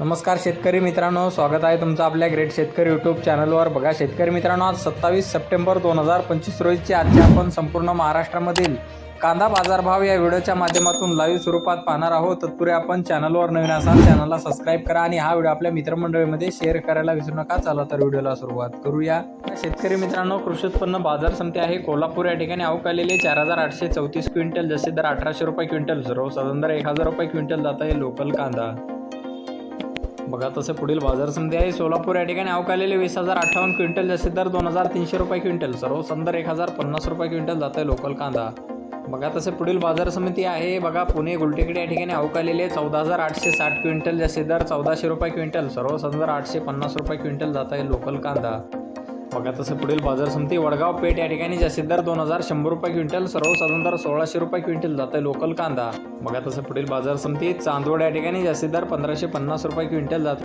नमस्कार शेतकरी मित्रांनो स्वागत आहे तुमचं आपल्या ग्रेट शेतकरी यूट्यूब चॅनलवर बघा शेतकरी मित्रांनो आज सत्तावीस सप्टेंबर दोन हजार पंचवीस रोजीची आजचे आपण संपूर्ण महाराष्ट्रामधील कांदा बाजारभाव या व्हिडिओच्या माध्यमातून लाईव्ह स्वरूपात पाहणार आहोत. तत्पूर्वी आपण चॅनलवर नवीन असाल चॅनलला सबस्क्राईब करा आणि हा व्हिडिओ आपल्या मित्रमंडळीमध्ये शेअर करायला विसरू नका. चला तर व्हिडिओला सुरुवात करूया. शेतकरी मित्रांनो कृषी उत्पन्न बाजार समिती आहे. कोल्हापूर या ठिकाणी अवकालेले चार हजार आठशे चौतीस क्विंटल जसे दर अठराशे रुपये क्विंटल सर्वसाधारण दर एक हजार रुपये क्विंटल जात आहे लोकल कांदा. बघा तसं पुढील बाजार समिती आहे. सोलापूर या ठिकाणी अवकालेले वीस हजार अठ्ठावन्न क्विंटल जसे दर दोन हजार तीनशे रुपये क्विंटल. सर्व संदर एक हजार पन्नास रुपये क्विंटल जात आहे लोकल कांदा. बघा तसे पुढील बाजार समिती आहे. बघा पुणे गुलटेकडे या ठिकाणी अवकालेले चौदा हजार आठशे साठ क्विंटल जसे दर चौदाशे रुपये क्विंटल. सर्व संदर आठशे पन्नास रुपये क्विंटल जात आहे लोकल कांदा. बघा तसं पुढील बाजार समिती वडगाव पेठ या ठिकाणी जास्तीत दर दोन हजार शंभर रुपये क्विंटल सर्वसाधारण दर सोळाशे रुपये क्विंटल जात आहे लोकल कांदा. बघा तसं पुढील बाजार समिती चांदवड या ठिकाणी जास्तीत दर पंधराशे पन्नास रुपये क्विंटल जात